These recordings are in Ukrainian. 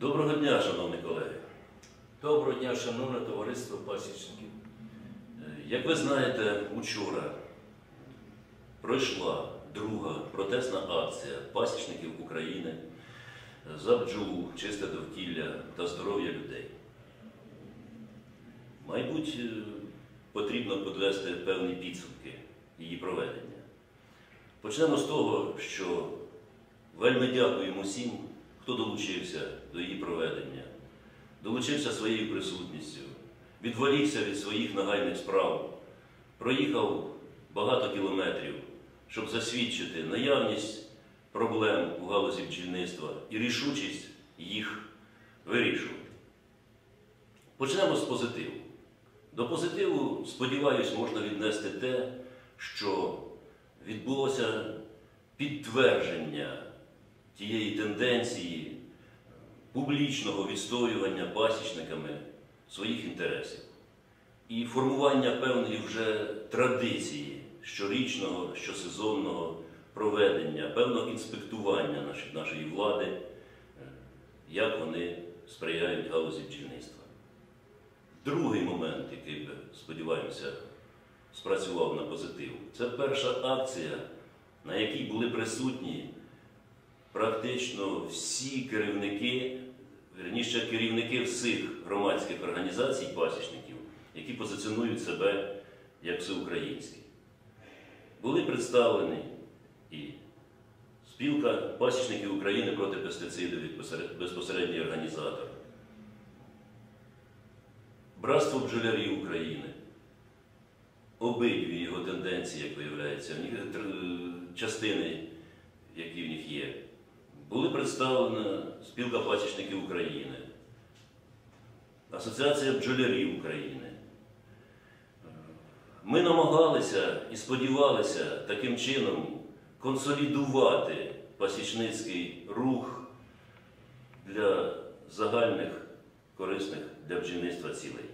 Доброго дня, шановні колеги. Доброго дня, шановне товариство пасічників. Е, Як ви знаєте, учора пройшла друга протестна акція пасічників України за бджолу, чисте довкілля та здоров'я людей. Мабуть, е, потрібно підвести певні підсумки її проведення. Почнемо з того, що вельми дякуємо всім, хто долучився до її проведення, долучився своєю присутністю, відволікся від своїх нагальних справ, проїхав багато кілометрів, щоб засвідчити наявність проблем у галузі бджільництва і рішучість їх вирішувати. Почнемо з позитиву. До позитиву, сподіваюсь, можна віднести те, що відбулося підтвердження тієї тенденції публічного відстоювання пасічниками своїх інтересів і формування певної вже традиції щорічного, щосезонного проведення, певного інспектування нашої, влади, е, як вони сприяють галузі бджільництва. Другий момент, який би, сподіваємося, спрацював на позитив, це перша акція, на якій були присутні практично всі керівники, верніше керівники всіх громадських організацій пасічників, які позиціонують себе як всеукраїнські. Були представлені і спілка пасічників України проти пестицидів як безпосередній організатор, Братство бджолярів України, обидві його тенденції, як виявляється, них тр- частини, які в них є, були представлені спілка пасічників України, Асоціація бджолярів України. Ми намагалися і сподівалися таким чином консолідувати пасічницький рух для загальних корисних для бджільництва цілей.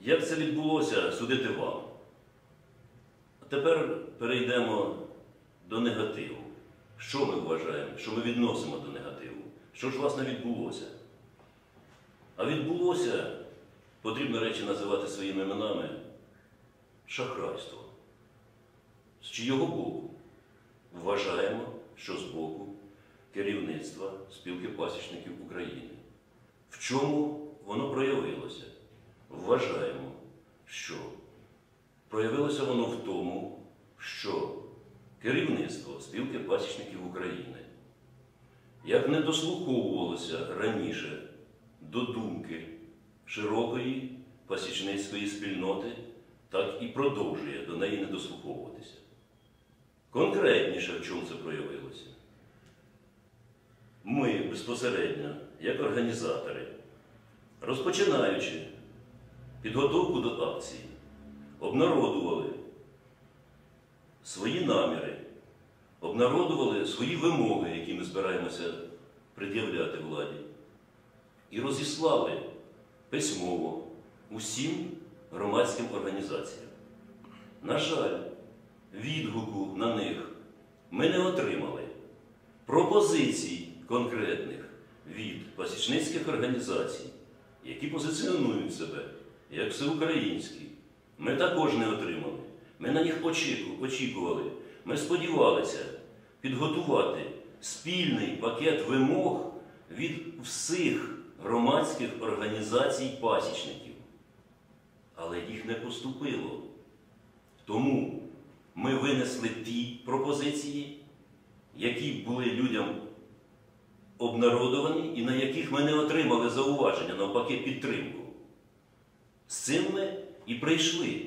Як це відбулося, судити вам. А тепер перейдемо до негативу. Що ми вважаємо, що ми відносимо до негативу? Що ж, власне, відбулося? А відбулося, потрібно речі називати своїми іменами, шахрайство. З чийого боку? Вважаємо, що з боку керівництва спілки пасічників України. В чому воно проявилося? Вважаємо, що проявилося воно в тому, що керівництво спілки пасічників України як не дослуховувалося раніше до думки широкої пасічницької спільноти, так і продовжує до неї не дослуховуватися. Конкретніше в чому це проявилося? Ми безпосередньо, як організатори, розпочинаючи підготовку до акції, обнародували свої наміри, обнародували свої вимоги, які ми збираємося пред'являти владі, і розіслали письмово усім громадським організаціям. На жаль, відгуку на них ми не отримали пропозицій конкретних від пасічницьких організацій, які позиціонують себе як всеукраїнські. Ми також не отримали. Ми на них очікували. Ми сподівалися підготувати спільний пакет вимог від всіх громадських організацій пасічників. Але їх не поступило. Тому ми винесли ті пропозиції, які були людям обнародовані і на яких ми не отримали зауваження, навпаки, підтримку. З цим ми і прийшли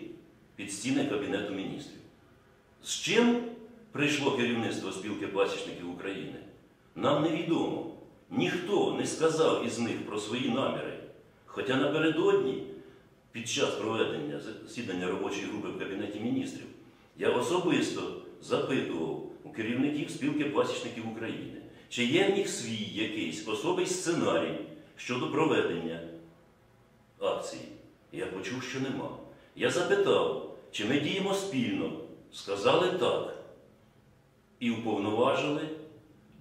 під стіни Кабінету міністрів. З чим прийшло керівництво спілки пасічників України? Нам невідомо. Ніхто не сказав із них про свої наміри. Хоча напередодні, під час проведення засідання робочої групи в Кабінеті міністрів, я особисто запитував у керівників спілки пасічників України, чи є в них свій якийсь особий сценарій щодо проведення акції. Я почув, що нема. Я запитав, чи ми діємо спільно. Сказали так. І уповноважили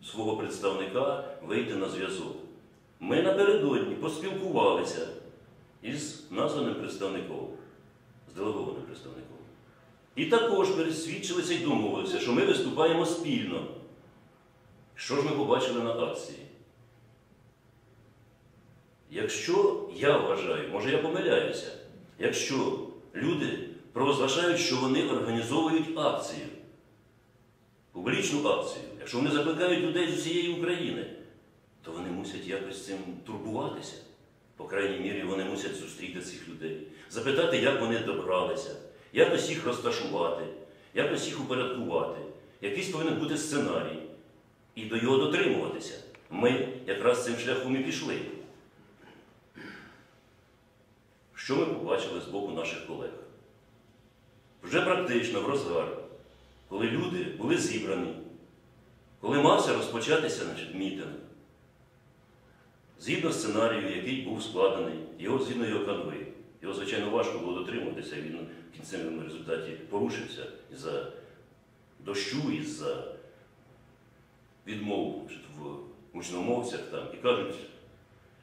свого представника вийти на зв'язок. Ми напередодні поспілкувалися із названим представником, з делегованим представником. І також пересвідчилися і домовилися, що ми виступаємо спільно. Що ж ми побачили на акції? Якщо я вважаю, може я помиляюся, якщо люди провозглашають, що вони організовують акцію, публічну акцію, якщо вони закликають людей з усієї України, то вони мусять якось цим турбуватися. По крайній мірі, вони мусять зустріти цих людей, запитати, як вони добралися, якось їх розташувати, якось їх упорядкувати, якийсь повинен бути сценарій, і до його дотримуватися. Ми якраз цим шляхом і пішли. Що ми побачили з боку наших колег? Вже практично в розгар, коли люди були зібрані, коли мався розпочатися значить, мітинг, згідно сценарію, який був складений, його згідно його канви. Його, звичайно, важко було дотримуватися, він в кінцевому результаті порушився із-за дощу, із-за відмов в гучномовцях. І кажуть,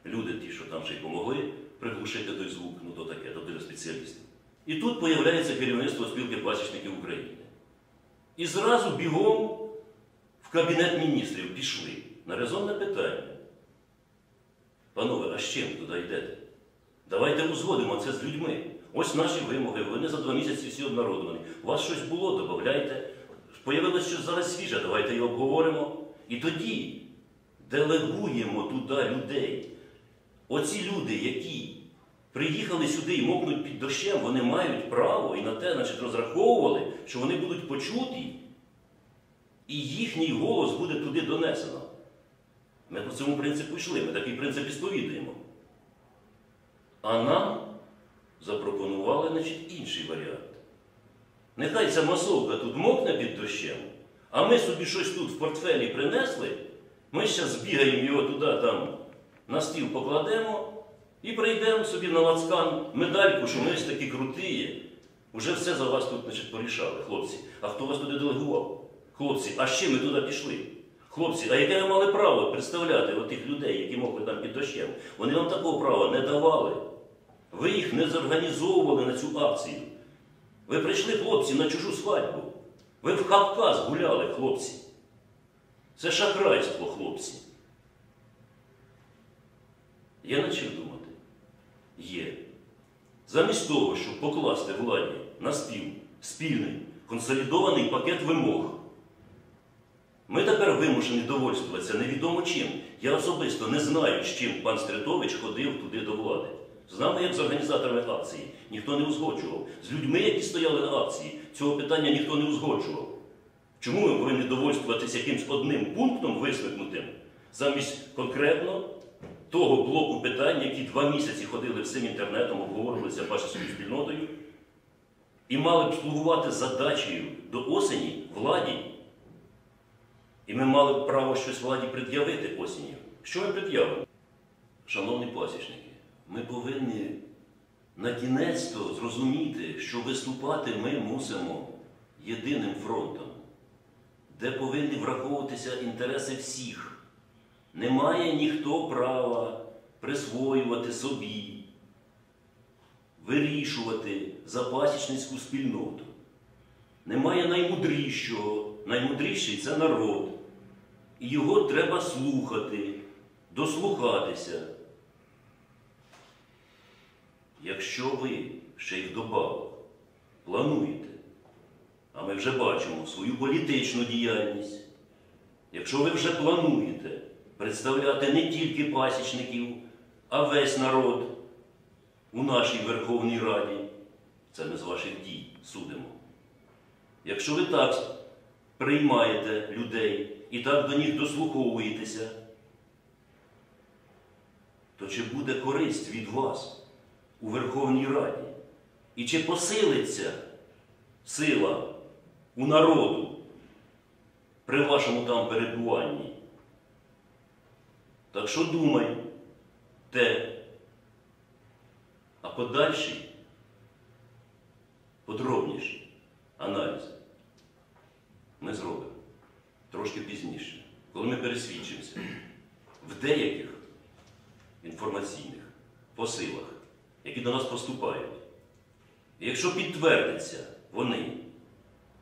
люди, ті, що там ще й помогли приглушити той звук, ну то таке, то для спеціалістів. І тут появляється керівництво спілки пасічників України. І зразу бігом в Кабінет міністрів пішли на резонне питання. Панове, а з чим туди йдете? Давайте узгодимо це з людьми. Ось наші вимоги, вони за два місяці всі обнародовані. У вас щось було, додавайте. Появилось щось зараз свіже, давайте його обговоримо. І тоді делегуємо туди людей. Оці люди, які приїхали сюди і мокнуть під дощем, вони мають право і на те, значить, розраховували, що вони будуть почуті, і їхній голос буде туди донесено. Ми по цьому принципу йшли, ми такий принцип і сповідуємо. А нам запропонували значить, інший варіант. Нехай ця масовка тут мокне під дощем, а ми собі щось тут в портфелі принесли, ми зараз збігаємо його туди там на стіл покладемо і прийдемо собі на лацкан медальку, що ми ось такі круті. Уже все за вас тут значить, порішали, хлопці. А хто вас туди делегував? Хлопці, а ще ми туди пішли? Хлопці, а яке ви мали право представляти отих людей, які могли там під дощем? Вони вам такого права не давали. Ви їх не зорганізовували на цю акцію. Ви прийшли, хлопці, на чужу свадьбу. Ви в Кавказ гуляли, хлопці. Це шахрайство, хлопці. Я почав думати. Є. Замість того, щоб покласти владі на стіл спільний консолідований пакет вимог, ми тепер вимушені довольствуватися невідомо чим. Я особисто не знаю, з чим пан Стритович ходив туди до влади. З як з організаторами акції, ніхто не узгоджував. З людьми, які стояли на акції, цього питання ніхто не узгоджував. Чому ми повинні довольствуватися якимсь одним пунктом висвикнутим, замість конкретно того блоку питань, які два місяці ходили всім інтернетом, обговорювалися пасічною спільнотою, і мали б слугувати задачею до осені владі. І ми мали б право щось владі пред'явити осінню. Що ми пред'явимо? Шановні пасічники, ми повинні на кінець-то зрозуміти, що виступати ми мусимо єдиним фронтом, де повинні враховуватися інтереси всіх. Не має ніхто права присвоювати собі, вирішувати за пасічницьку спільноту. Немає наймудрішого. Наймудріший це народ. І його треба слухати, дослухатися. Якщо ви ще й вдобавок плануєте, а ми вже бачимо свою політичну діяльність, якщо ви вже плануєте представляти не тільки пасічників, а весь народ у нашій Верховній Раді, це ми з ваших дій судимо. Якщо ви так приймаєте людей і так до них дослуховуєтеся, то чи буде користь від вас у Верховній Раді? І чи посилиться сила у народу при вашому там перебуванні? Так що думай те, а подальший? Подробніший аналіз. Ми зробимо. Трошки пізніше, коли ми пересвідчимося. В деяких інформаційних посилах, які до нас поступають. І якщо підтвердяться вони,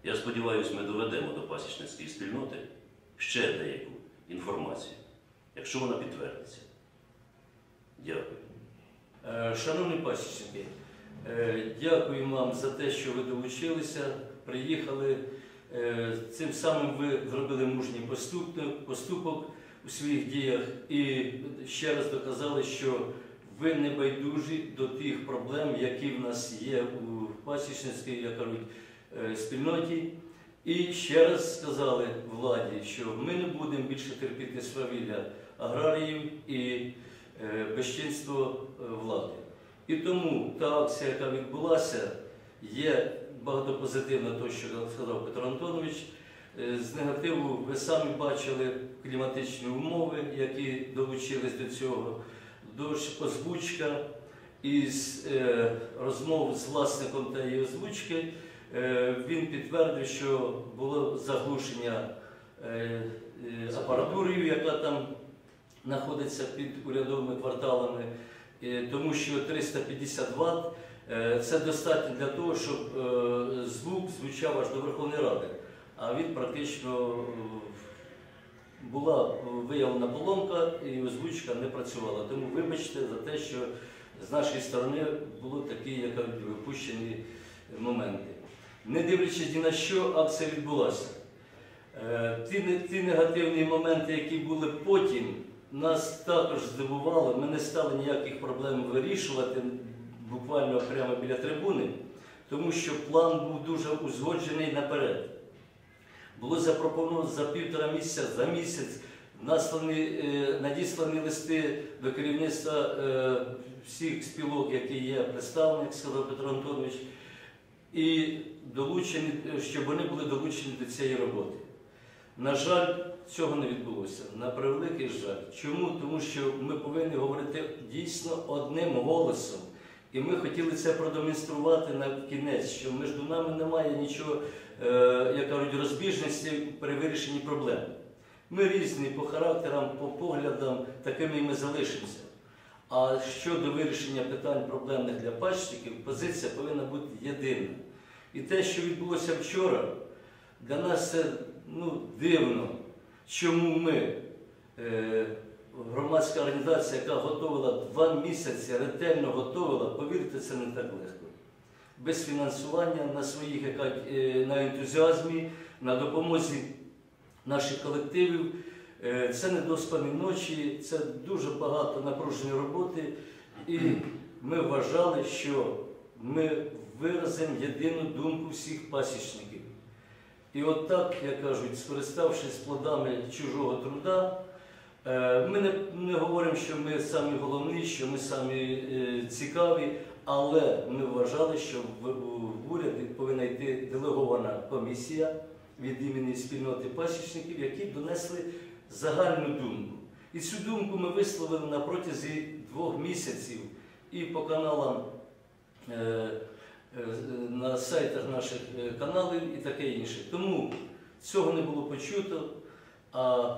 я сподіваюся, ми доведемо до пасічницької спільноти ще деяку інформацію якщо вона підтвердиться. Дякую. Е, Шановні пасічники, е, дякую вам за те, що ви долучилися, приїхали. Е, Цим самим ви зробили мужній поступок, у своїх діях і ще раз доказали, що ви не байдужі до тих проблем, які в нас є у пасічницькій, як кажуть, спільноті. І ще раз сказали владі, що ми не будемо більше терпіти свавілля аграріїв і безчинство е, влади. І тому та акція, яка відбулася, є багато позитивна, то, що сказав Петро Антонович. Е, З негативу ви самі бачили кліматичні умови, які долучились до цього. Дощ, озвучка із е, розмов з власником тієї озвучки. Е, він підтвердив, що було заглушення апаратурою, яка там знаходиться під урядовими кварталами, е, тому що 350 Вт е, це достатньо для того, щоб е, звук звучав аж до Верховної Ради. А він практично була виявлена поломка і озвучка не працювала. Тому вибачте за те, що з нашої сторони були такі, як випущені моменти. Не дивлячись ні на що, акція відбулася. Ті негативні моменти, які були потім, нас також здивували. Ми не стали ніяких проблем вирішувати буквально прямо біля трибуни, тому що план був дуже узгоджений наперед. Було запропоновано за півтора місяця, за місяць наслані, е, надіслані листи до керівництва е, всіх спілок, які є представник, сказав Петро Антонович, і долучені, щоб вони були долучені до цієї роботи. На жаль, цього не відбулося. На превеликий жаль. Чому? Тому що ми повинні говорити дійсно одним голосом. І ми хотіли це продемонструвати на кінець, що між нами немає нічого, е, як кажуть, розбіжності при вирішенні проблем. Ми різні по характерам, по поглядам, такими і ми залишимося. А щодо вирішення питань проблемних для пачників, позиція повинна бути єдина. І те, що відбулося вчора, для нас це ну, дивно, чому ми, е, громадська організація, яка готувала два місяці, ретельно готувала, повірте, це не так легко. Без фінансування на своїх е, на ентузіазмі, на допомозі наших колективів. Е, Це не доспані ночі, це дуже багато напруженої роботи. І ми вважали, що ми виразимо єдину думку всіх пасічників. І от так, як кажуть, скориставшись плодами чужого труда, е, ми не, не говоримо, що ми самі головні, що ми самі е, цікаві, але ми вважали, що в, в уряді повинна йти делегована комісія від імені спільноти пасічників, які донесли загальну думку. І цю думку ми висловили на протязі двох місяців і по каналам. е, на сайтах наших е, каналів і таке інше. Тому цього не було почуто, а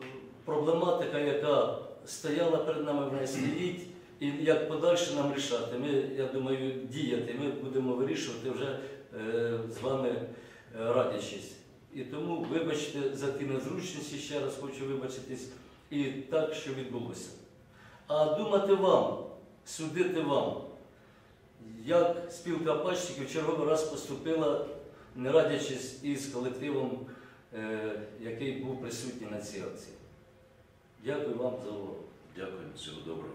е, проблематика, яка стояла перед нами, вона стоїть, і як подальше нам рішати. Ми, я думаю, діяти, ми будемо вирішувати вже е, з вами е, радячись. І тому вибачте за ті незручності, ще раз хочу вибачитись, і так, що відбулося. А думати вам, судити вам як спілка пачників черговий раз поступила, не радячись із колективом, е, який був присутній на цій акції. Дякую вам за увагу. Дякую, всього доброго.